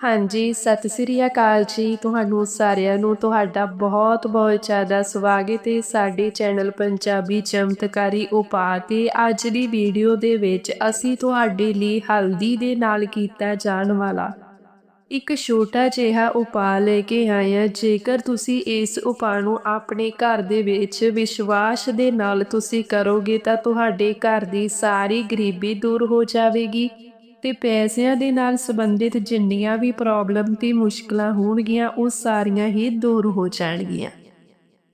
ਹਾਂਜੀ, ਸਤਿ ਸ੍ਰੀ ਅਕਾਲ ਜੀ। ਤੁਹਾਨੂੰ ਸਾਰਿਆਂ ਨੂੰ ਤੁਹਾਡਾ ਬਹੁਤ ਬਹੁਤ ਜ਼ਿਆਦਾ ਸਵਾਗਤ ਹੈ ਸਾਡੇ ਚੈਨਲ ਪੰਜਾਬੀ ਚਮਤਕਾਰੀ ਉਪਾਅ ਤੇ ਅੱਜ ਦੀ ਵੀਡੀਓ ਦੇ ਵਿੱਚ ਅਸੀਂ ਤੁਹਾਡੇ ਲਈ ਹਲਦੀ ਦੇ ਨਾਲ ਕੀਤਾ ਜਾਣ ਵਾਲਾ ਇੱਕ ਛੋਟਾ ਜਿਹਾ ਉਪਾਅ ਲੈ ਕੇ ਆਏ ਹਾਂ। ਜੇਕਰ ਤੁਸੀਂ ਇਸ ਉਪਾਅ ਨੂੰ ਆਪਣੇ ਘਰ ਦੇ ਵਿੱਚ ਵਿਸ਼ਵਾਸ ਦੇ ਨਾਲ ਤੁਸੀਂ ਕਰੋਗੇ ਤਾਂ ਤੁਹਾਡੇ ਘਰ ਦੀ ਸਾਰੀ ਗਰੀਬੀ ਦੂਰ ਹੋ ਜਾਵੇਗੀ। ਤੇ ਪੈਸਿਆਂ ਦੇ ਨਾਲ ਸੰਬੰਧਿਤ ਜਿੰਨੀਆਂ ਵੀ ਪ੍ਰੋਬਲਮ ਤੇ ਮੁਸ਼ਕਲਾਂ ਹੋਣਗੀਆਂ, ਉਹ ਸਾਰੀਆਂ ਹੀ ਦੂਰ ਹੋ ਜਾਣਗੀਆਂ।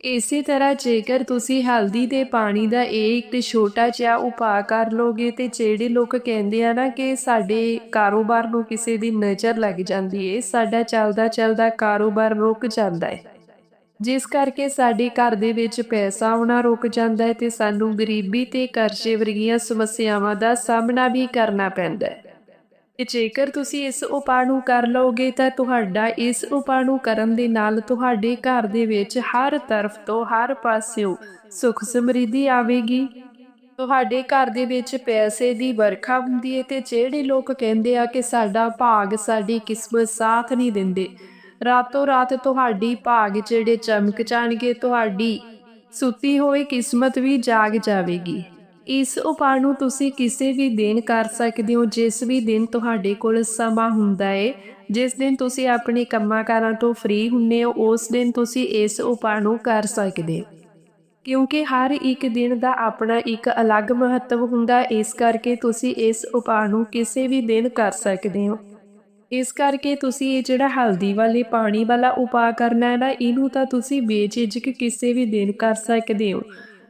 ਇਸੇ ਤਰ੍ਹਾਂ ਜੇਕਰ ਤੁਸੀਂ ਹਲਦੀ ਦੇ ਪਾਣੀ ਦਾ ਇਹ ਇੱਕ ਛੋਟਾ ਜਿਹਾ ਉਪਾਅ ਕਰ ਲੋਗੇ ਤੇ ਜਿਹੜੇ ਲੋਕ ਕਹਿੰਦੇ ਆ ਨਾ ਕਿ ਸਾਡੇ ਕਾਰੋਬਾਰ ਨੂੰ ਕਿਸੇ ਦੀ ਨਜ਼ਰ ਲੱਗ ਜਾਂਦੀ ਏ, ਸਾਡਾ ਚੱਲਦਾ ਚੱਲਦਾ ਕਾਰੋਬਾਰ ਰੁਕ ਜਾਂਦਾ ਹੈ ਜਿਸ ਕਰਕੇ ਸਾਡੇ ਘਰ ਦੇ ਵਿੱਚ ਪੈਸਾ ਆਉਣਾ ਰੁਕ ਜਾਂਦਾ ਹੈ ਤੇ ਸਾਨੂੰ ਗਰੀਬੀ ਤੇ ਕਰਜ਼ੇ ਵਰਗੀਆਂ ਸਮੱਸਿਆਵਾਂ ਦਾ ਸਾਹਮਣਾ ਵੀ ਕਰਨਾ ਪੈਂਦਾ ਹੈ ਜੇਕਰ ਤੁਸੀਂ ਇਸ ਉਪਾਅ ਨੂੰ ਕਰ ਲਓਗੇ ਤਾਂ ਤੁਹਾਡਾ ਇਸ ਉਪਾਅ ਨੂੰ ਕਰਨ ਦੇ ਨਾਲ ਤੁਹਾਡੇ ਘਰ ਦੇ ਵਿੱਚ ਹਰ ਤਰਫ ਤੋਂ ਹਰ ਪਾਸਿਓਂ ਸੁਖ ਸਮਰਿੱਧੀ ਆਵੇਗੀ। ਤੁਹਾਡੇ ਘਰ ਦੇ ਵਿੱਚ ਪੈਸੇ ਦੀ ਵਰਖਾ ਹੁੰਦੀ ਹੈ ਤੇ ਜਿਹੜੇ ਲੋਕ ਕਹਿੰਦੇ ਆ ਕਿ ਸਾਡਾ ਭਾਗ, ਸਾਡੀ ਕਿਸਮਤ ਸਾਥ ਨਹੀਂ ਦਿੰਦੇ, ਰਾਤੋਂ ਰਾਤ ਤੁਹਾਡੀ ਭਾਗ ਜਿਹੜੇ ਚਮਕ ਜਾਣਗੇ, ਤੁਹਾਡੀ ਸੁੱਤੀ ਹੋਈ ਕਿਸਮਤ ਵੀ ਜਾਗ ਜਾਵੇਗੀ। ਇਸ ਉਪਾਅ ਨੂੰ ਤੁਸੀਂ ਕਿਸੇ ਵੀ ਦਿਨ ਕਰ ਸਕਦੇ ਹੋ, ਜਿਸ ਵੀ ਦਿਨ ਤੁਹਾਡੇ ਕੋਲ ਸਮਾਂ ਹੁੰਦਾ ਹੈ ਜਿਸ ਦਿਨ ਤੁਸੀਂ ਆਪਣੇ ਕੰਮਾਂ ਕਾਰਾਂ ਤੋਂ ਫ੍ਰੀ ਹੁੰਨੇ ਹੋ, ਉਸ ਦਿਨ ਤੁਸੀਂ ਇਸ ਉਪਾਅ ਨੂੰ ਕਰ ਸਕਦੇ ਕਿਉਂਕਿ ਹਰ ਇੱਕ ਦਿਨ ਦਾ ਆਪਣਾ ਇੱਕ ਅਲੱਗ ਮਹੱਤਵ ਹੁੰਦਾ, ਇਸ ਕਰਕੇ ਤੁਸੀਂ ਇਸ ਉਪਾਅ ਨੂੰ ਕਿਸੇ ਵੀ ਦਿਨ ਕਰ ਸਕਦੇ ਹੋ। ਇਸ ਕਰਕੇ ਤੁਸੀਂ ਇਹ ਜਿਹੜਾ ਹਲਦੀ ਵਾਲੇ ਪਾਣੀ ਵਾਲਾ ਉਪਾਅ ਕਰਨਾ ਹੈ ਨਾ, ਇਹਨੂੰ ਤਾਂ ਤੁਸੀਂ ਬੇਝਿਜਕ ਕਿਸੇ ਵੀ ਦਿਨ ਕਰ ਸਕਦੇ ਹੋ।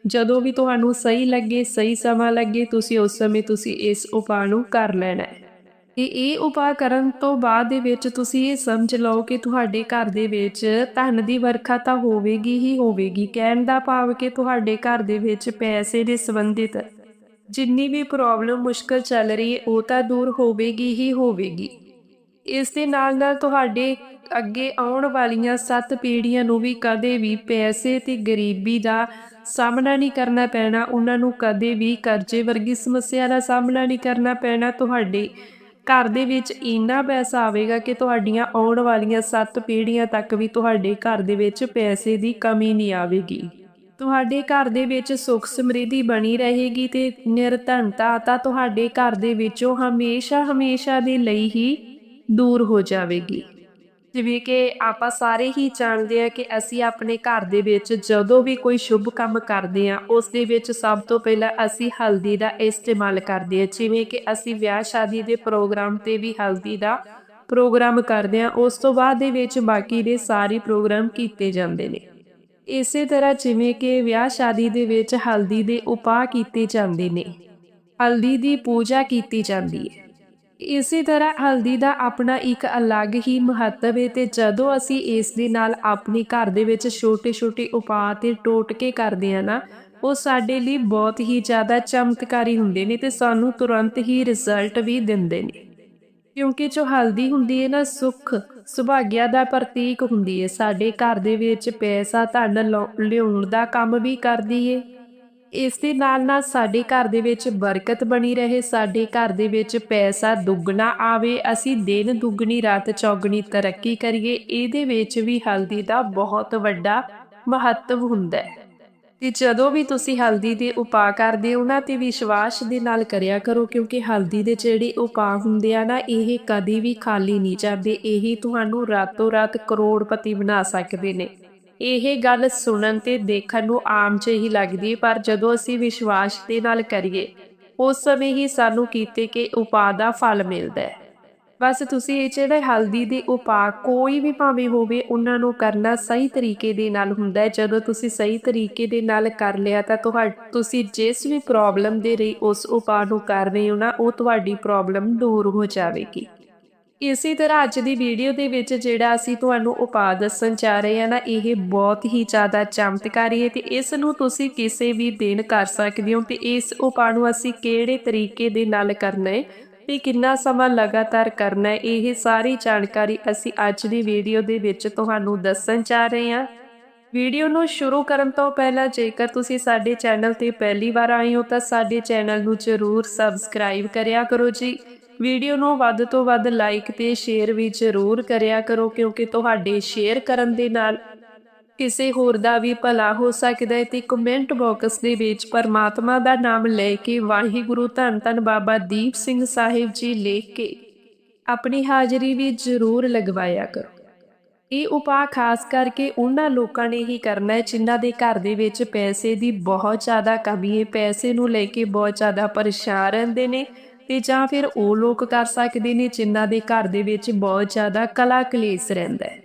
ਜਦੋਂ ਵੀ ਤੁਹਾਨੂੰ ਸਹੀ ਲੱਗੇ, ਸਹੀ ਸਮਾਂ ਲੱਗੇ, ਤੁਸੀਂ ਉਸ ਸਮੇਂ ਤੁਸੀਂ ਇਸ ਉਪਾਅ ਨੂੰ ਕਰ ਲੈਣਾ ਹੈ। ਤੇ ਇਹ ਉਪਾਅ ਕਰਨ ਤੋਂ ਬਾਅਦ ਦੇ ਵਿੱਚ ਤੁਸੀਂ ਇਹ ਸਮਝ ਲਓ ਕਿ ਤੁਹਾਡੇ ਘਰ ਦੇ ਵਿੱਚ ਧਨ ਦੀ ਵਰਖਾ ਤਾਂ ਹੋਵੇਗੀ ਹੀ ਹੋਵੇਗੀ, ਕਹਿਣ ਦਾ ਭਾਵ ਕਿ ਤੁਹਾਡੇ ਘਰ ਦੇ ਵਿੱਚ ਪੈਸੇ ਦੇ ਸੰਬੰਧਿਤ। ਜਿੰਨੀ ਵੀ ਪ੍ਰੋਬਲਮ ਮੁਸ਼ਕਲ ਚੱਲ ਰਹੀ ਹੈ, ਉਹ ਤਾਂ ਦੂਰ ਹੋਵੇਗੀ ਹੀ ਹੋਵੇਗੀ। ਇਸ ਦੇ ਨਾਲ ਨਾਲ ਤੁਹਾਡੇ ਅੱਗੇ ਆਉਣ ਵਾਲੀਆਂ ਸੱਤ ਪੀੜ੍ਹੀਆਂ ਨੂੰ ਵੀ ਕਦੇ ਵੀ ਪੈਸੇ ਤੇ ਗਰੀਬੀ ਦਾ ਸਾਹਮਣਾ ਨਹੀਂ ਕਰਨਾ ਪੈਣਾ, ਉਹਨਾਂ ਨੂੰ ਕਦੇ ਵੀ ਕਰਜ਼ੇ ਵਰਗੀ ਸਮੱਸਿਆ ਦਾ ਸਾਹਮਣਾ ਨਹੀਂ ਕਰਨਾ ਪੈਣਾ। ਤੁਹਾਡੇ ਘਰ ਦੇ ਵਿੱਚ ਇੰਨਾ ਪੈਸਾ ਆਵੇਗਾ ਕਿ ਤੁਹਾਡੀਆਂ ਆਉਣ ਵਾਲੀਆਂ ਸੱਤ ਪੀੜ੍ਹੀਆਂ ਤੱਕ ਵੀ ਤੁਹਾਡੇ ਘਰ ਦੇ ਵਿੱਚ ਪੈਸੇ ਦੀ ਕਮੀ ਨਹੀਂ ਆਵੇਗੀ। ਤੁਹਾਡੇ ਘਰ ਦੇ ਵਿੱਚ ਸੁੱਖ ਸਮਰਿੱਧੀ ਬਣੀ ਰਹੇਗੀ ਤੇ ਨਿਰਧਨਤਾ ਤਾਂ ਤੁਹਾਡੇ ਘਰ ਦੇ ਵਿੱਚੋਂ ਹਮੇਸ਼ਾ ਹਮੇਸ਼ਾ ਦੇ ਲਈ ਹੀ ਦੂਰ ਹੋ ਜਾਵੇਗੀ। ਜਿਵੇਂ ਕਿ ਆਪਾਂ ਸਾਰੇ ਹੀ ਜਾਣਦੇ ਆ ਕਿ ਅਸੀਂ ਆਪਣੇ ਘਰ ਦੇ ਵਿੱਚ ਜਦੋਂ ਵੀ ਕੋਈ ਸ਼ੁਭ ਕੰਮ ਕਰਦੇ ਆ ਉਸ ਦੇ ਵਿੱਚ ਸਭ ਤੋਂ ਪਹਿਲਾਂ ਅਸੀਂ ਹਲਦੀ ਦਾ ਇਸਤੇਮਾਲ ਕਰਦੇ ਆ ਜਿਵੇਂ ਕਿ ਅਸੀਂ ਵਿਆਹ ਸ਼ਾਦੀ ਦੇ ਪ੍ਰੋਗਰਾਮ ਤੇ ਵੀ ਹਲਦੀ ਦਾ ਪ੍ਰੋਗਰਾਮ ਕਰਦੇ ਆ ਉਸ ਤੋਂ ਬਾਅਦ ਦੇ ਵਿੱਚ ਬਾਕੀ ਦੇ ਸਾਰੇ ਪ੍ਰੋਗਰਾਮ ਕੀਤੇ ਜਾਂਦੇ ਨੇ। ਇਸੇ ਤਰ੍ਹਾਂ ਜਿਵੇਂ ਕਿ ਵਿਆਹ ਸ਼ਾਦੀ ਦੇ ਵਿੱਚ ਹਲਦੀ ਦੇ ਉਪਾਅ ਕੀਤੇ ਜਾਂਦੇ ਨੇ। ਹਲਦੀ ਦੀ ਪੂਜਾ ਕੀਤੀ ਜਾਂਦੀ ਹੈ। ਇਸੇ ਤਰ੍ਹਾਂ ਹਲਦੀ ਦਾ ਆਪਣਾ ਇੱਕ ਅਲੱਗ ਹੀ ਮਹੱਤਵ ਹੈ ਤੇ ਜਦੋਂ ਅਸੀਂ ਇਸ ਦੇ ਨਾਲ ਆਪਣੇ ਘਰ ਦੇ ਵਿੱਚ ਛੋਟੇ-ਛੋਟੇ ਉਪਾਅ ਤੇ ਟੋਟਕੇ ਕਰਦੇ ਆ ਨਾ, ਉਹ ਸਾਡੇ ਲਈ ਬਹੁਤ ਹੀ ਜ਼ਿਆਦਾ ਚਮਤਕਾਰੀ ਹੁੰਦੇ ਨੇ ਤੇ ਸਾਨੂੰ ਤੁਰੰਤ ਹੀ ਰਿਜ਼ਲਟ ਵੀ ਦਿੰਦੇ ਨੇ। ਕਿਉਂਕਿ ਜੋ ਹਲਦੀ ਹੁੰਦੀ ਹੈ ਨਾ, ਸੁੱਖ, ਸੁਭਾਗਿਆ ਦਾ ਪ੍ਰਤੀਕ ਹੁੰਦੀ ਹੈ। ਸਾਡੇ ਘਰ ਦੇ ਵਿੱਚ ਪੈਸਾ, ਧਨ ਲਿਆਉਣ ਦਾ ਕੰਮ ਵੀ ਕਰਦੀ ਹੈ। ਇਸ ਦੇ ਨਾਲ ਨਾਲ ਸਾਡੇ ਘਰ ਦੇ ਵਿੱਚ ਬਰਕਤ ਬਣੀ ਰਹੇ, ਸਾਡੇ ਘਰ ਦੇ ਵਿੱਚ ਪੈਸਾ ਦੁੱਗਣਾ ਆਵੇ, ਅਸੀਂ ਦਿਨ ਦੁੱਗਣੀ, ਰਾਤ ਚੌਗਣੀ ਤਰੱਕੀ ਕਰੀਏ, ਇਹਦੇ ਵਿੱਚ ਵੀ ਹਲਦੀ ਦਾ ਬਹੁਤ ਵੱਡਾ ਮਹੱਤਵ ਹੁੰਦਾ ਹੈ। ਤੇ ਜਦੋਂ ਵੀ ਤੁਸੀਂ ਹਲਦੀ ਦੇ ਉਪਾਅ ਕਰਦੇ ਹੋ ਨਾ, ਤੇ ਵਿਸ਼ਵਾਸ ਦੇ ਨਾਲ ਕਰਿਆ ਕਰੋ, ਕਿਉਂਕਿ ਹਲਦੀ ਦੇ ਜਿਹੜੇ ਉਪਾਅ ਹੁੰਦੇ ਆ ਨਾ, ਇਹ ਕਦੀ ਵੀ ਖਾਲੀ ਨਹੀਂ ਜਾਂਦੇ, ਇਹੀ ਤੁਹਾਨੂੰ ਰਾਤੋਂ ਰਾਤ ਕਰੋੜਪਤੀ ਬਣਾ ਸਕਦੇ ਨੇ। ਇਹ ਗੱਲ ਸੁਣਨ ਤੇ ਦੇਖਣ ਨੂੰ ਆਮ ਜਿਹੀ ਲੱਗਦੀ, ਪਰ ਜਦੋਂ ਅਸੀਂ ਵਿਸ਼ਵਾਸ ਦੇ ਨਾਲ ਕਰੀਏ, ਉਸ ਸਮੇਂ ਹੀ ਸਾਨੂੰ ਕੀਤੇ ਕਿ ਉਪਾਅ ਦਾ ਫਲ ਮਿਲਦਾ ਹੈ। ਬਸ ਤੁਸੀਂ ਇਹ ਜਿਹੜੇ ਹਲਦੀ ਦੇ ਉਪਾਅ ਕੋਈ ਵੀ ਭਾਵੇਂ ਹੋਵੇ, ਉਹਨਾਂ ਨੂੰ ਕਰਨਾ ਸਹੀ ਤਰੀਕੇ ਦੇ ਨਾਲ ਹੁੰਦਾ ਹੈ। ਜਦੋਂ ਤੁਸੀਂ ਸਹੀ ਤਰੀਕੇ ਦੇ ਨਾਲ ਕਰ ਲਿਆ, ਤਾਂ ਤੁਹਾ ਤੁਸੀਂ ਜਿਸ ਵੀ ਪ੍ਰੋਬਲਮ ਦੇ ਰਹੀ ਉਸ ਉਪਾਅ ਨੂੰ ਕਰ ਰਹੇ ਹੋ ਨਾ, ਉਹ ਤੁਹਾਡੀ ਪ੍ਰੋਬਲਮ ਦੂਰ ਹੋ ਜਾਵੇਗੀ। ਇਸੇ ਤਰ੍ਹਾਂ ਅੱਜ ਦੀ ਵੀਡੀਓ ਦੇ ਵਿੱਚ ਜਿਹੜਾ ਅਸੀਂ ਤੁਹਾਨੂੰ ਉਪਾਅ ਦੱਸਣ ਜਾ ਰਹੇ ਹਾਂ ਨਾ, ਇਹ ਬਹੁਤ ਹੀ ਜ਼ਿਆਦਾ ਚਮਤਕਾਰੀ ਹੈ ਤੇ ਇਸ ਨੂੰ ਤੁਸੀਂ ਕਿਸੇ ਵੀ ਦਿਨ ਕਰ ਸਕਦੇ ਹੋ ਤੇ ਇਸ ਉਪਾਅ ਨੂੰ ਅਸੀਂ ਕਿਹੜੇ ਤਰੀਕੇ ਦੇ ਨਾਲ ਕਰਨਾ ਹੈ ਤੇ ਕਿੰਨਾ ਸਮਾਂ ਲਗਾਤਾਰ ਕਰਨਾ ਹੈ, ਇਹ ਸਾਰੀ ਜਾਣਕਾਰੀ ਅਸੀਂ ਅੱਜ ਦੀ ਵੀਡੀਓ ਦੇ ਵਿੱਚ ਤੁਹਾਨੂੰ ਦੱਸਣ ਜਾ ਰਹੇ ਹਾਂ। ਵੀਡੀਓ ਨੂੰ ਸ਼ੁਰੂ ਕਰਨ ਤੋਂ ਪਹਿਲਾਂ ਜੇਕਰ ਤੁਸੀਂ ਸਾਡੇ ਚੈਨਲ ਤੇ ਪਹਿਲੀ ਵਾਰ ਆਏ ਹੋ ਤਾਂ ਸਾਡੇ ਚੈਨਲ ਨੂੰ ਜ਼ਰੂਰ ਸਬਸਕ੍ਰਾਈਬ ਕਰਿਆ ਕਰੋ ਜੀ। ਵੀਡੀਓ ਨੂੰ ਵੱਧ ਤੋਂ ਵੱਧ ਲਾਈਕ ਤੇ ਸ਼ੇਅਰ ਵੀ ਜ਼ਰੂਰ ਕਰਿਆ ਕਰੋ ਕਿਉਂਕਿ ਤੁਹਾਡੇ ਸ਼ੇਅਰ ਕਰਨ ਦੇ ਨਾਲ ਕਿਸੇ ਹੋਰ ਦਾ ਵੀ ਭਲਾ ਹੋ ਸਕਦਾ ਹੈ ਤੇ ਕਮੈਂਟ ਬਾਕਸ ਦੇ ਵਿੱਚ ਪਰਮਾਤਮਾ ਦਾ ਨਾਮ ਲੈ ਕੇ ਵਾਹਿਗੁਰੂ ਧੰਨ ਧੰਨ ਬਾਬਾ ਦੀਪ ਸਿੰਘ ਸਾਹਿਬ ਜੀ ਲਿਖ ਕੇ ਆਪਣੀ ਹਾਜ਼ਰੀ ਵੀ ਜ਼ਰੂਰ ਲਗਵਾਇਆ ਕਰੋ। ਇਹ ਉਪਾਅ ਖਾਸ ਕਰਕੇ ਉਹਨਾਂ ਲੋਕਾਂ ਨੇ ਹੀ ਕਰਨਾ ਹੈ ਜਿਨ੍ਹਾਂ ਦੇ ਘਰ ਦੇ ਵਿੱਚ ਪੈਸੇ ਦੀ ਬਹੁਤ ਜ਼ਿਆਦਾ ਕਮੀ ਹੈ। ਪੈਸੇ ਨੂੰ ਲੈ ਕੇ ਬਹੁਤ ਜ਼ਿਆਦਾ ਪਰੇਸ਼ਾਨ ਰਹਿੰਦੇ ਨੇ। ਤੇ ਜਾਂ ਫਿਰ ਉਹ ਲੋਕ ਕਰ ਸਕਦੇ ਨੇ ਜਿਨ੍ਹਾਂ ਦੇ ਘਰ ਦੇ ਵਿੱਚ ਬਹੁਤ ਜ਼ਿਆਦਾ ਕਲਾ ਕਲੇਸ਼ ਰਹਿੰਦਾ ਹੈ।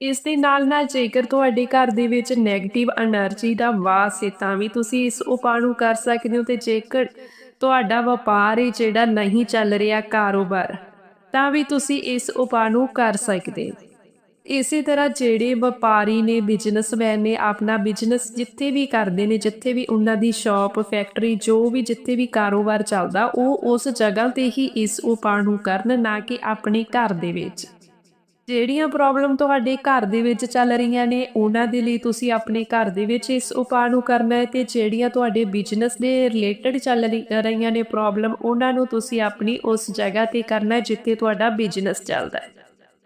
ਇਸ ਦੇ ਨਾਲ ਨਾਲ ਜੇਕਰ ਤੁਹਾਡੇ ਘਰ ਦੇ ਵਿੱਚ ਨੈਗੇਟਿਵ એનર્ਜੀ ਦਾ ਵਾਸ ਹੈ, ਤਾਂ ਵੀ ਤੁਸੀਂ ਇਸ ਉਪਾਅ ਨੂੰ ਕਰ ਸਕਦੇ ਹੋ ਤੇ ਜੇਕਰ ਤੁਹਾਡਾ ਵਪਾਰ ਹੀ, ਜਿਹੜਾ ਨਹੀਂ ਚੱਲ ਰਿਹਾ ਕਾਰੋਬਾਰ, ਤਾਂ ਵੀ ਤੁਸੀਂ ਇਸ ਉਪਾਅ ਨੂੰ ਕਰ ਸਕਦੇ ਹੋ। ਇਸੇ ਤਰ੍ਹਾਂ ਜਿਹੜੇ ਵਪਾਰੀ ਨੇ ਬਿਜ਼ਨਸਮੈਨ ਨੇ ਆਪਣਾ ਬਿਜ਼ਨਸ ਜਿੱਥੇ ਵੀ ਕਰਦੇ ਨੇ, ਜਿੱਥੇ ਵੀ ਉਹਨਾਂ ਦੀ ਸ਼ਾਪ ਫੈਕਟਰੀ ਜੋ ਵੀ ਜਿੱਥੇ ਵੀ ਕਾਰੋਬਾਰ ਚੱਲਦਾ, ਉਹ ਉਸ ਜਗ੍ਹਾ ਤੇ ਹੀ ਇਸ ਉਪਾਅ ਨੂੰ ਕਰਨ, ਨਾ ਕਿ ਆਪਣੇ ਘਰ ਦੇ ਵਿੱਚ। ਜਿਹੜੀਆਂ ਪ੍ਰੋਬਲਮ ਤੁਹਾਡੇ ਘਰ ਦੇ ਵਿੱਚ ਚੱਲ ਰਹੀਆਂ ਨੇ, ਉਹਨਾਂ ਦੇ ਲਈ ਤੁਸੀਂ ਆਪਣੇ ਘਰ ਦੇ ਵਿੱਚ ਇਸ ਉਪਾਅ ਨੂੰ ਕਰਨਾ ਹੈ ਤੇ ਜਿਹੜੀਆਂ ਤੁਹਾਡੇ ਬਿਜ਼ਨਸ ਦੇ ਰਿਲੇਟਡ ਚੱਲ ਰਹੀਆਂ ਨੇ ਪ੍ਰੋਬਲਮ ਉਹਨਾਂ ਨੂੰ ਤੁਸੀਂ ਆਪਣੀ ਉਸ ਜਗ੍ਹਾ ਤੇ ਕਰਨਾ ਜਿੱਥੇ ਤੁਹਾਡਾ ਬਿਜ਼ਨਸ ਚੱਲਦਾ ਹੈ।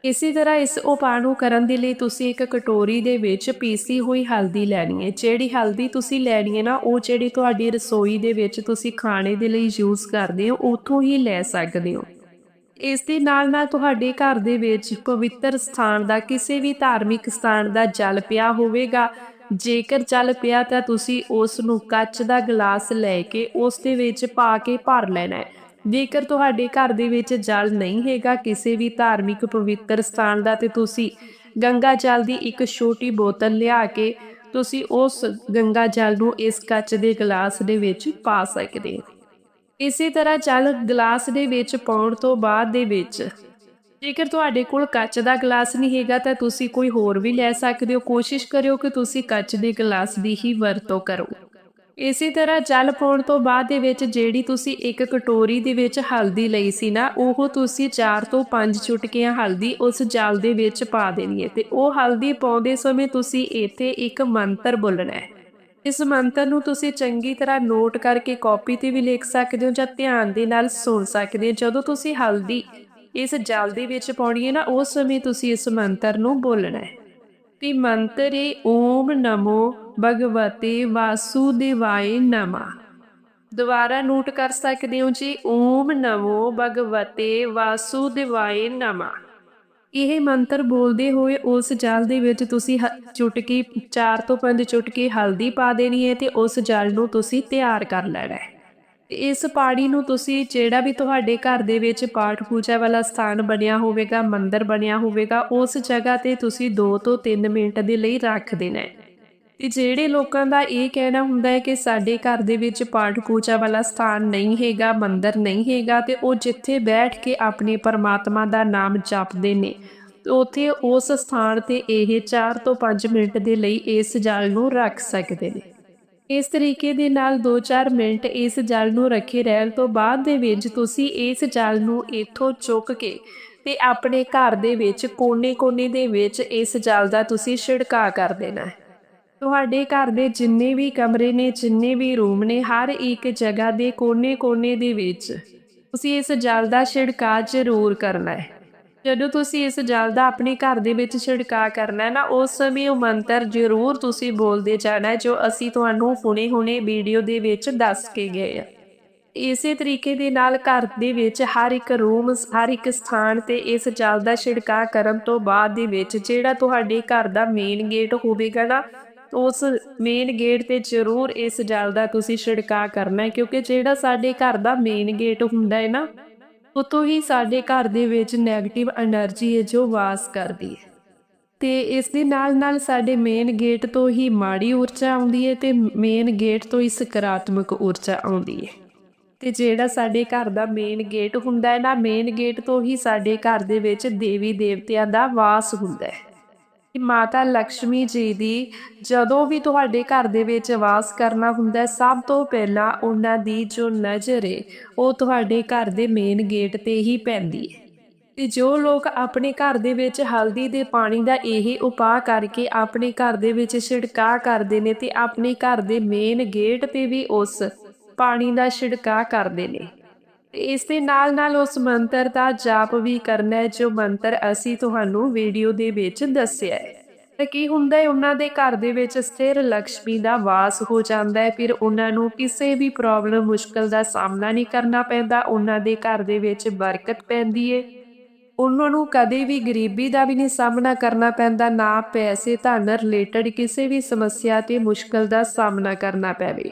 ਇਸੇ ਤਰ੍ਹਾਂ ਇਸ ਉਪਾਅ ਨੂੰ ਕਰਨ ਦੇ ਲਈ ਤੁਸੀਂ ਇੱਕ ਕਟੋਰੀ ਦੇ ਵਿੱਚ ਪੀਸੀ ਹੋਈ ਹਲਦੀ ਲੈਣੀ ਹੈ। ਜਿਹੜੀ ਹਲਦੀ ਤੁਸੀਂ ਲੈਣੀ ਹੈ ਨਾ, ਉਹ ਜਿਹੜੀ ਤੁਹਾਡੀ ਰਸੋਈ ਦੇ ਵਿੱਚ ਤੁਸੀਂ ਖਾਣੇ ਦੇ ਲਈ ਯੂਜ਼ ਕਰਦੇ ਹੋ, ਉੱਥੋਂ ਹੀ ਲੈ ਸਕਦੇ ਹੋ। ਇਸ ਦੇ ਨਾਲ ਨਾਲ ਤੁਹਾਡੇ ਘਰ ਦੇ ਵਿੱਚ ਪਵਿੱਤਰ ਸਥਾਨ ਦਾ, ਕਿਸੇ ਵੀ ਧਾਰਮਿਕ ਸਥਾਨ ਦਾ ਜਲ ਪਿਆ ਹੋਵੇਗਾ। ਜੇਕਰ ਜਲ ਪਿਆ ਤਾਂ ਤੁਸੀਂ ਉਸ ਨੂੰ ਕੱਚ ਦਾ ਗਲਾਸ ਲੈ ਕੇ ਉਸ ਦੇ ਵਿੱਚ ਪਾ ਕੇ ਭਰ ਲੈਣਾ ਹੈ। ਜੇਕਰ ਤੁਹਾਡੇ ਘਰ ਦੇ ਵਿੱਚ ਜਲ ਨਹੀਂ ਹੈਗਾ, ਕਿਸੇ ਵੀ ਧਾਰਮਿਕ ਪਵਿੱਤਰ ਸਥਾਨ ਦਾ, ਤੇ ਤੁਸੀਂ ਗੰਗਾ ਜਲ ਦੀ ਇੱਕ ਛੋਟੀ ਬੋਤਲ ਲਿਆ ਕੇ ਤੁਸੀਂ ਉਸ ਗੰਗਾ ਜਲ ਨੂੰ ਇਸ ਕੱਚ ਦੇ ਗਲਾਸ ਦੇ ਵਿੱਚ ਪਾ ਸਕਦੇ ਹੋ। ਇਸੇ ਤਰ੍ਹਾਂ ਜਲ ਗਲਾਸ ਦੇ ਵਿੱਚ ਪਾਉਣ ਤੋਂ ਬਾਅਦ ਦੇ ਵਿੱਚ ਜੇਕਰ ਤੁਹਾਡੇ ਕੋਲ ਕੱਚ ਦਾ ਗਲਾਸ ਨਹੀਂ ਹੈਗਾ, ਤਾਂ ਤੁਸੀਂ ਕੋਈ ਹੋਰ ਵੀ ਲੈ ਸਕਦੇ ਹੋ। ਕੋਸ਼ਿਸ਼ ਕਰਿਓ ਕਿ ਤੁਸੀਂ ਕੱਚ ਦੇ ਗਲਾਸ ਦੀ ਹੀ ਵਰਤੋਂ ਕਰੋ। ਇਸੇ ਤਰ੍ਹਾਂ ਜਲ ਪਾਉਣ ਤੋਂ ਬਾਅਦ ਦੇ ਵਿੱਚ ਜਿਹੜੀ ਤੁਸੀਂ ਇੱਕ ਕਟੋਰੀ ਦੇ ਵਿੱਚ ਹਲਦੀ ਲਈ ਸੀ ਨਾ, ਉਹ ਤੁਸੀਂ 4 ਤੋਂ 5 ਚੁਟਕੀਆਂ ਹਲਦੀ ਉਸ ਜਲ ਦੇ ਵਿੱਚ ਪਾ ਦੇਣੀ ਹੈ ਤੇ ਉਹ ਹਲਦੀ ਪਾਉਂਦੇ ਸਮੇਂ ਤੁਸੀਂ ਇੱਥੇ ਇੱਕ ਮੰਤਰ ਬੋਲਣਾ ਹੈ। ਇਸ ਮੰਤਰ ਨੂੰ ਤੁਸੀਂ ਚੰਗੀ ਤਰ੍ਹਾਂ ਨੋਟ ਕਰਕੇ ਕਾਪੀ ਤੇ ਵੀ ਲਿਖ ਸਕਦੇ ਹੋ ਜਾਂ ਧਿਆਨ ਦੇ ਨਾਲ ਸੁਣ ਸਕਦੇ ਹੋ। ਜਦੋਂ ਤੁਸੀਂ ਹਲਦੀ ਇਸ ਜਲ ਦੇ ਵਿੱਚ ਪਾਉਣੀ ਹੈ ਨਾ, ਉਸ ਸਮੇਂ ਤੁਸੀਂ ਇਸ ਮੰਤਰ ਨੂੰ ਬੋਲਣਾ ਹੈ। ਤੇ ਮੰਤਰ ਏ ਓਮ ਨਮੋ ਭਗਵਤੇ ਵਾਸੁਦੇਵਾਏ ਨਮਾ। ਦੁਬਾਰਾ ਨੋਟ ਕਰ ਸਕਦੇ ਹੋ ਜੀ, ਓਮ ਨਮੋ ਭਗਵਤੇ ਵਾਸੁਦੇਵਾਏ ਨਮਾ। ਇਹ ਮੰਤਰ ਬੋਲਦੇ ਹੋਏ ਉਸ ਜਲ ਦੇ ਵਿੱਚ ਤੁਸੀਂ ਹ- ਚੁਟਕੀ 4 ਤੋਂ 5 ਚੁਟਕੀ ਹਲਦੀ ਪਾ ਦੇਣੀ ਹੈ ਤੇ ਉਸ ਜਲ ਨੂੰ ਤੁਸੀਂ ਤਿਆਰ ਕਰ ਲੈਣਾ ਹੈ। ਇਸ ਪਾਣੀ ਨੂੰ ਤੁਸੀਂ ਜਿਹੜਾ ਵੀ ਤੁਹਾਡੇ ਘਰ ਦੇ ਵਿੱਚ ਪਾਠ ਪੂਜਾ ਵਾਲਾ ਸਥਾਨ ਬਣਿਆ ਹੋਵੇਗਾ, ਮੰਦਿਰ ਬਣਿਆ ਹੋਵੇਗਾ, ਉਸ ਜਗ੍ਹਾ ਤੇ ਤੁਸੀਂ 2 ਤੋਂ 3 ਮਿੰਟ ਦੇ ਲਈ ਰੱਖ ਦੇਣਾ ਹੈ। ਤੇ ਜਿਹੜੇ ਲੋਕਾਂ ਦਾ ਇਹ ਕਹਿਣਾ ਹੁੰਦਾ ਹੈ ਕਿ ਸਾਡੇ ਘਰ ਦੇ ਵਿੱਚ ਪਾਠ ਪੂਜਾ ਵਾਲਾ ਸਥਾਨ ਨਹੀਂ ਹੈਗਾ, ਮੰਦਿਰ ਨਹੀਂ ਹੈਗਾ, ਤੇ ਉਹ ਜਿੱਥੇ ਬੈਠ ਕੇ ਆਪਣੇ ਪਰਮਾਤਮਾ ਦਾ ਨਾਮ ਜਪਦੇ ਨੇ, ਤੇ ਉੱਥੇ ਉਸ ਸਥਾਨ ਤੇ ਇਹ 4 ਤੋਂ 5 ਮਿੰਟ ਦੇ ਲਈ ਇਸ ਜਲ ਨੂੰ ਰੱਖ ਸਕਦੇ ਨੇ। ਇਸ ਤਰੀਕੇ ਦੇ ਨਾਲ 2-4 ਮਿੰਟ ਇਸ ਜਲ ਨੂੰ ਰੱਖੇ ਰਹਿਣ ਤੋਂ ਬਾਅਦ ਦੇ ਵਿੱਚ ਤੁਸੀਂ ਇਸ ਜਲ ਨੂੰ ਇੱਥੋਂ ਚੁੱਕ ਕੇ ਤੇ ਆਪਣੇ ਘਰ ਦੇ ਵਿੱਚ ਕੋਨੇ-ਕੋਨੇ ਦੇ ਵਿੱਚ ਇਸ ਜਲ ਦਾ ਤੁਸੀਂ ਛਿੜਕਾਅ ਕਰ ਦੇਣਾ ਹੈ। ਤੁਹਾਡੇ ਘਰ ਦੇ ਜਿੰਨੇ ਵੀ ਕਮਰੇ ਨੇ, ਜਿੰਨੇ ਵੀ ਰੂਮ ਨੇ, ਹਰ ਇੱਕ ਜਗ੍ਹਾ ਦੇ ਕੋਨੇ-ਕੋਨੇ ਦੇ ਵਿੱਚ ਤੁਸੀਂ ਇਸ ਜਲ ਦਾ ਛਿੜਕਾਅ ਜ਼ਰੂਰ ਕਰਨਾ ਹੈ। ਜਦੋਂ ਤੁਸੀਂ ਇਸ ਜਲ ਦਾ ਆਪਣੇ ਘਰ ਦੇ ਵਿੱਚ ਛਿੜਕਾਅ ਕਰਨਾ ਨਾ, ਉਸ ਸਮੇਂ ਉਹ ਮੰਤਰ ਜ਼ਰੂਰ ਤੁਸੀਂ ਬੋਲਦੇ ਜਾਣਾ ਜੋ ਅਸੀਂ ਤੁਹਾਨੂੰ ਹੁਣੇ-ਹੁਣੇ ਵੀਡੀਓ ਦੇ ਵਿੱਚ ਦੱਸ ਕੇ ਗਏ ਆ। ਇਸੇ ਤਰੀਕੇ ਦੇ ਨਾਲ ਘਰ ਦੇ ਵਿੱਚ ਹਰ ਇੱਕ ਰੂਮ, ਹਰ ਇੱਕ ਸਥਾਨ ਤੇ ਇਸ ਜਲ ਦਾ ਛਿੜਕਾਅ ਕਰਨ ਤੋਂ ਬਾਅਦ ਦੇ ਵਿੱਚ ਜਿਹੜਾ ਤੁਹਾਡੇ ਘਰ ਦਾ ਮੇਨ ਗੇਟ ਹੋਵੇਗਾ ਨਾ, ਉਸ ਮੇਨ ਗੇਟ ਤੇ ਜ਼ਰੂਰ ਇਸ ਜਲ ਦਾ ਤੁਸੀਂ ਛਿੜਕਾਅ ਕਰਨਾ ਕਿਉਂਕਿ ਜਿਹੜਾ ਸਾਡੇ ਘਰ ਦਾ ਮੇਨ ਗੇਟ ਹੁੰਦਾ ਹੈ ਨਾ ਉਤੋਂ ਹੀ ਸਾਡੇ ਘਰ ਦੇ ਵਿੱਚ 네ਗੇਟਿਵ એનર્ਜੀ ਹੈ ਜੋ ਵਾਸ ਕਰਦੀ ਹੈ। ਤੇ ਇਸ ਦੇ ਨਾਲ ਨਾਲ ਸਾਡੇ ਮੇਨ ਗੇਟ ਤੋਂ ਹੀ ਮਾੜੀ ਊਰਜਾ ਆਉਂਦੀ ਹੈ ਤੇ ਮੇਨ ਗੇਟ ਤੋਂ ਹੀ ਸਕਾਰਾਤਮਕ ਊਰਜਾ ਆਉਂਦੀ ਹੈ। ਤੇ ਜਿਹੜਾ ਸਾਡੇ ਘਰ ਦਾ ਮੇਨ ਗੇਟ ਹੁੰਦਾ ਹੈ ਨਾ ਮੇਨ ਗੇਟ ਤੋਂ ਹੀ ਸਾਡੇ ਘਰ ਦੇ ਵਿੱਚ ਦੇਵੀ ਦੇਵਤਿਆਂ ਦਾ ਵਾਸ ਹੁੰਦਾ ਹੈ। ਮਾਤਾ ਲక్ష్ਮੀ ਜੀ ਦੀ ਜਦੋਂ ਵੀ ਤੁਹਾਡੇ ਘਰ ਦੇ ਵਿੱਚ ਵਾਸ ਕਰਨਾ ਹੁੰਦਾ ਸਭ ਤੋਂ ਪਹਿਲਾਂ ਉਹਨਾਂ ਦੀ ਜੋ ਨਜ਼ਰ ਹੈ ਉਹ ਤੁਹਾਡੇ ਘਰ ਦੇ ਮੇਨ ਗੇਟ ਤੇ ਹੀ ਪੈਂਦੀ ਹੈ ਤੇ ਜੋ ਲੋਕ ਆਪਣੇ ਘਰ ਦੇ ਵਿੱਚ ਹਲਦੀ ਦੇ ਪਾਣੀ ਦਾ ਇਹ ਉਪਾਅ ਕਰਕੇ ਆਪਣੇ ਘਰ ਦੇ ਵਿੱਚ ਛਿੜਕਾਅ ਕਰਦੇ ਨੇ ਤੇ ਆਪਣੇ ਘਰ ਦੇ ਮੇਨ ਗੇਟ ਤੇ ਵੀ ਉਸ ਪਾਣੀ ਦਾ ਛਿੜਕਾਅ ਕਰਦੇ ਨੇ। ਇਸ ਦੇ ਨਾਲ ਨਾਲ ਉਸ ਮੰਤਰ ਦਾ ਜਾਪ ਵੀ ਕਰਨਾ ਹੈ, ਜੋ ਮੰਤਰ ਅਸੀਂ ਤੁਹਾਨੂੰ ਵੀਡੀਓ ਦੇ ਵਿੱਚ ਦੱਸਿਆ ਹੈ। ਤਾਂ ਕੀ ਹੁੰਦਾ ਹੈ, ਉਹਨਾਂ ਦੇ ਘਰ ਦੇ ਵਿੱਚ ਸਥਿਰ ਲక్ష్ਮੀ ਦਾ ਵਾਸ ਹੋ ਜਾਂਦਾ ਹੈ, ਫਿਰ ਉਹਨਾਂ ਨੂੰ ਕਿਸੇ ਵੀ ਪ੍ਰੋਬਲਮ ਮੁਸ਼ਕਲ ਦਾ ਸਾਹਮਣਾ ਨਹੀਂ ਕਰਨਾ ਪੈਂਦਾ, ਉਹਨਾਂ ਦੇ ਘਰ ਦੇ ਵਿੱਚ ਬਰਕਤ ਪੈਂਦੀ ਹੈ। ਉਹਨਾਂ ਨੂੰ ਕਦੇ ਵੀ ਗਰੀਬੀ ਦਾ ਵੀ ਨਹੀਂ ਸਾਹਮਣਾ ਕਰਨਾ ਪੈਂਦਾ, ਨਾ ਪੈਸੇ ਧਨ ਰਿਲੇਟਡ ਕਿਸੇ ਵੀ ਸਮੱਸਿਆ ਤੇ ਮੁਸ਼ਕਲ ਦਾ ਸਾਹਮਣਾ ਕਰਨਾ ਪਵੇ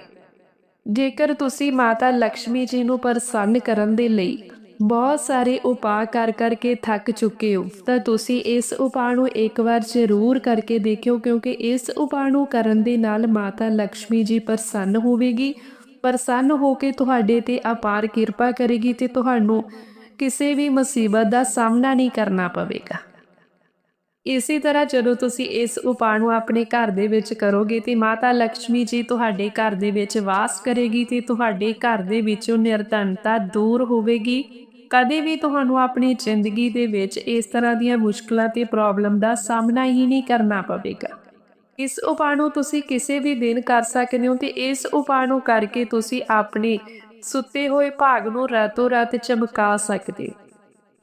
ਜੇਕਰ ਤੁਸੀਂ ਮਾਤਾ ਲక్ష్ਮੀ ਜੀ ਨੂੰ ਪ੍ਰਸੰਨ ਕਰਨ ਦੇ ਲਈ ਬਹੁਤ ਸਾਰੇ ਉਪਾਅ ਕਰ ਕਰਕੇ ਥੱਕ ਚੁੱਕੇ ਹੋ, ਤਾਂ ਤੁਸੀਂ ਇਸ ਉਪਾਅ ਨੂੰ ਇੱਕ ਵਾਰ ਜ਼ਰੂਰ ਕਰਕੇ ਦੇਖਿਓ, ਕਿਉਂਕਿ ਇਸ ਉਪਾਅ ਨੂੰ ਕਰਨ ਦੇ ਨਾਲ ਮਾਤਾ ਲక్ష్ਮੀ ਜੀ ਪ੍ਰਸੰਨ ਹੋਵੇਗੀ। ਪ੍ਰਸੰਨ ਹੋ ਕੇ ਤੁਹਾਡੇ ਤੇ ਅਪਾਰ ਕਿਰਪਾ ਕਰੇਗੀ ਤੇ ਤੁਹਾਨੂੰ ਕਿਸੇ ਵੀ ਮੁਸੀਬਤ ਦਾ ਸਾਹਮਣਾ ਨਹੀਂ ਕਰਨਾ ਪਵੇਗਾ। ਇਸੇ ਤਰ੍ਹਾਂ ਜਦੋਂ ਤੁਸੀਂ ਇਸ ਉਪਾਅ ਨੂੰ ਆਪਣੇ ਘਰ ਦੇ ਵਿੱਚ ਕਰੋਗੇ ਤੇ ਮਾਤਾ ਲక్ష్ਮੀ ਜੀ ਤੁਹਾਡੇ ਘਰ ਦੇ ਵਿੱਚ ਵਾਸ ਕਰੇਗੀ ਤੇ ਤੁਹਾਡੇ ਘਰ ਦੇ ਵਿੱਚੋਂ ਨਿਰਧਨਤਾ ਦੂਰ ਹੋਵੇਗੀ। ਕਦੇ ਵੀ ਤੁਹਾਨੂੰ ਆਪਣੀ ਜ਼ਿੰਦਗੀ ਦੇ ਵਿੱਚ ਇਸ ਤਰ੍ਹਾਂ ਦੀਆਂ ਮੁਸ਼ਕਲਾਂ ਤੇ ਪ੍ਰੋਬਲਮ ਦਾ ਸਾਹਮਣਾ ਹੀ ਨਹੀਂ ਕਰਨਾ ਪਵੇਗਾ। ਇਸ ਉਪਾਅ ਨੂੰ ਤੁਸੀਂ ਕਿਸੇ ਵੀ ਦਿਨ ਕਰ ਸਕਦੇ ਹੋ ਤੇ ਇਸ ਉਪਾਅ ਨੂੰ ਕਰਕੇ ਤੁਸੀਂ ਆਪਣੇ ਸੁੱਤੇ ਹੋਏ ਭਾਗ ਨੂੰ ਰਾਤੋਂ ਰਾਤ ਚਮਕਾ ਸਕਦੇ ਹੋ।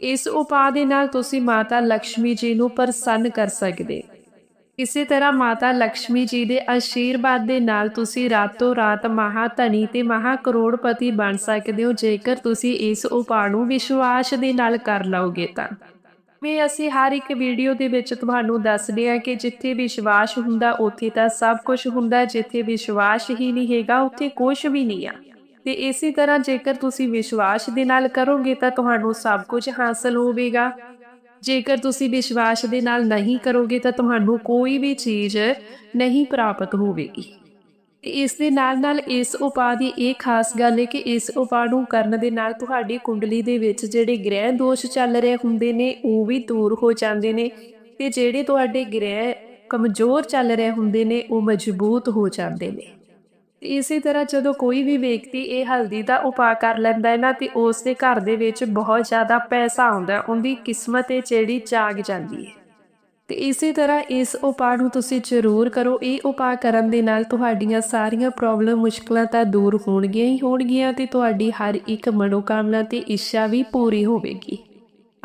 ਇਸ ਉਪਾਅ ਦੇ ਨਾਲ ਤੁਸੀਂ ਮਾਤਾ ਲక్ష్ਮੀ ਜੀ ਨੂੰ ਪ੍ਰਸੰਨ ਕਰ ਸਕਦੇ। ਇਸੇ ਤਰ੍ਹਾਂ ਮਾਤਾ ਲక్ష్ਮੀ ਜੀ ਦੇ ਆਸ਼ੀਰਵਾਦ ਦੇ ਨਾਲ ਤੁਸੀਂ ਰਾਤੋਂ ਰਾਤ ਮਹਾ ਧਨੀ ਤੇ ਮਹਾ ਕਰੋੜਪਤੀ ਬਣ ਸਕਦੇ ਹੋ, ਜੇਕਰ ਤੁਸੀਂ ਇਸ ਉਪਾਅ ਨੂੰ ਵਿਸ਼ਵਾਸ ਦੇ ਨਾਲ ਕਰ ਲਓਗੇ ਤਾਂ। ਮੈਂ ਅਸੀਂ ਹਰ ਇੱਕ ਵੀਡੀਓ ਦੇ ਵਿੱਚ ਤੁਹਾਨੂੰ ਦੱਸਦੇ ਆ ਕਿ ਜਿੱਥੇ ਵਿਸ਼ਵਾਸ ਹੁੰਦਾ, ਉੱਥੇ ਤਾਂ ਸਭ ਕੁਝ ਹੁੰਦਾ, ਜਿੱਥੇ ਵਿਸ਼ਵਾਸ ਹੀ ਨਹੀਂ ਹੈਗਾ, ਉੱਥੇ ਕੁਝ ਵੀ ਨਹੀਂ ਆ। ਤੇ ਇਸੇ ਤਰ੍ਹਾਂ ਜੇਕਰ ਤੁਸੀਂ ਵਿਸ਼ਵਾਸ ਦੇ ਨਾਲ ਕਰੋਗੇ ਤਾਂ ਤੁਹਾਨੂੰ ਸਭ ਕੁਝ ਹਾਸਲ ਹੋਵੇਗਾ। ਜੇਕਰ ਤੁਸੀਂ ਵਿਸ਼ਵਾਸ ਦੇ ਨਾਲ ਨਹੀਂ ਕਰੋਗੇ ਤਾਂ ਤੁਹਾਨੂੰ ਕੋਈ ਵੀ ਚੀਜ਼ ਨਹੀਂ ਪ੍ਰਾਪਤ ਹੋਵੇਗੀ। ਇਸ ਦੇ ਨਾਲ ਨਾਲ ਇਸ ਉਪਾਅ ਦੀ ਇਹ ਖਾਸ ਗੱਲ ਹੈ ਕਿ ਇਸ ਉਪਾਅ ਨੂੰ ਕਰਨ ਦੇ ਨਾਲ ਤੁਹਾਡੀ ਕੁੰਡਲੀ ਦੇ ਵਿੱਚ ਜਿਹੜੇ ਗ੍ਰਹਿ ਦੋਸ਼ ਚੱਲ ਰਹੇ ਹੁੰਦੇ ਨੇ ਉਹ ਵੀ ਦੂਰ ਹੋ ਜਾਂਦੇ ਨੇ ਤੇ ਜਿਹੜੇ ਤੁਹਾਡੇ ਗ੍ਰਹਿ ਕਮਜ਼ੋਰ ਚੱਲ ਰਹੇ ਹੁੰਦੇ ਨੇ ਉਹ ਮਜ਼ਬੂਤ ਹੋ ਜਾਂਦੇ ਨੇ। ਇਸੇ ਤਰ੍ਹਾਂ ਜਦੋਂ ਕੋਈ ਵੀ ਵਿਅਕਤੀ ਇਹ ਹਲਦੀ ਦਾ ਉਪਾਅ ਕਰ ਲੈਂਦਾ ਹੈ ਨਾ, ਤੇ ਉਸ ਦੇ ਘਰ ਦੇ ਵਿੱਚ ਬਹੁਤ ਜ਼ਿਆਦਾ ਪੈਸਾ ਆਉਂਦਾ ਉਹਦੀ ਕਿਸਮਤ ਇਹ ਜਿਹੜੀ ਜਾਗ ਜਾਂਦੀ ਹੈ। ਤੇ ਇਸੇ ਤਰ੍ਹਾਂ ਇਸ ਉਪਾਅ ਨੂੰ ਤੁਸੀਂ ਜ਼ਰੂਰ ਕਰੋ। ਇਹ ਉਪਾਅ ਕਰਨ ਦੇ ਨਾਲ ਤੁਹਾਡੀਆਂ ਸਾਰੀਆਂ ਪ੍ਰੋਬਲਮ, ਮੁਸ਼ਕਲਾਂ ਤਾਂ ਦੂਰ ਹੋਣਗੀਆਂ ਹੀ ਹੋਣਗੀਆਂ ਤੇ ਤੁਹਾਡੀ ਹਰ ਇੱਕ ਮਨੋਕਾਮਨਾ ਤੇ ਇੱਛਾ ਵੀ ਪੂਰੀ ਹੋਵੇਗੀ।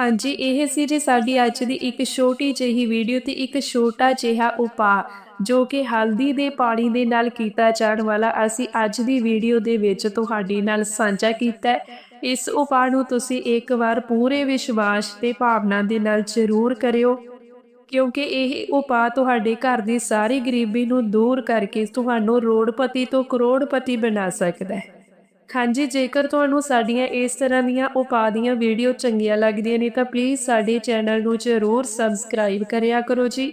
ਹਾਂਜੀ, ਇਹ ਸੀ ਜੀ ਸਾਡੀ ਅੱਜ ਦੀ ਇੱਕ ਛੋਟੀ ਜਿਹੀ ਵੀਡੀਓ ਤੇ ਇੱਕ ਛੋਟਾ ਜਿਹਾ ਉਪਾਅ। ਜੋ ਕਿ ਹਲਦੀ ਦੇ ਪਾਣੀ ਦੇ ਨਾਲ ਕੀਤਾ ਜਾਣ ਵਾਲਾ ਅਸੀਂ ਅੱਜ ਦੀ ਵੀਡੀਓ ਦੇ ਵਿੱਚ ਤੁਹਾਡੇ ਨਾਲ ਸਾਂਝਾ ਕੀਤਾ ਇਸ ਉਪਾਅ ਨੂੰ ਤੁਸੀਂ ਇੱਕ ਵਾਰ ਪੂਰੇ ਵਿਸ਼ਵਾਸ ਤੇ ਭਾਵਨਾ ਦੇ ਨਾਲ ਜ਼ਰੂਰ ਕਰਿਓ, ਕਿਉਂਕਿ ਇਹ ਉਪਾਅ ਤੁਹਾਡੇ ਘਰ ਦੀ ਸਾਰੀ ਗਰੀਬੀ ਨੂੰ ਦੂਰ ਕਰਕੇ ਤੁਹਾਨੂੰ ਰੋੜਪਤੀ ਤੋਂ ਕਰੋੜਪਤੀ ਬਣਾ ਸਕਦਾ ਹੈ। ਹਾਂਜੀ, ਜੇਕਰ ਤੁਹਾਨੂੰ ਸਾਡੀਆਂ ਇਸ ਤਰ੍ਹਾਂ ਦੀਆਂ ਉਪਾਅ ਦੀਆਂ ਵੀਡੀਓ ਚੰਗੀਆਂ ਲੱਗਦੀਆਂ ਨੇ ਤਾਂ ਪਲੀਜ਼ ਸਾਡੇ ਚੈਨਲ ਨੂੰ ਜ਼ਰੂਰ ਸਬਸਕ੍ਰਾਈਬ ਕਰਿਆ ਕਰੋ ਜੀ।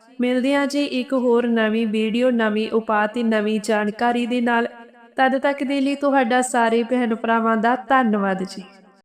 ਮਿਲਦੇ ਹਾਂ ਜੀ ਇੱਕ ਹੋਰ ਨਵੀਂ ਵੀਡੀਓ, ਨਵੀਂ ਉਪਾਅ ਤੇ ਨਵੀਂ ਜਾਣਕਾਰੀ ਦੇ ਨਾਲ ਤਦ ਤੱਕ ਦੇ ਲਈ ਤੁਹਾਡਾ ਸਾਰੇ ਭੈਣ ਭਰਾਵਾਂ ਦਾ ਧੰਨਵਾਦ ਜੀ।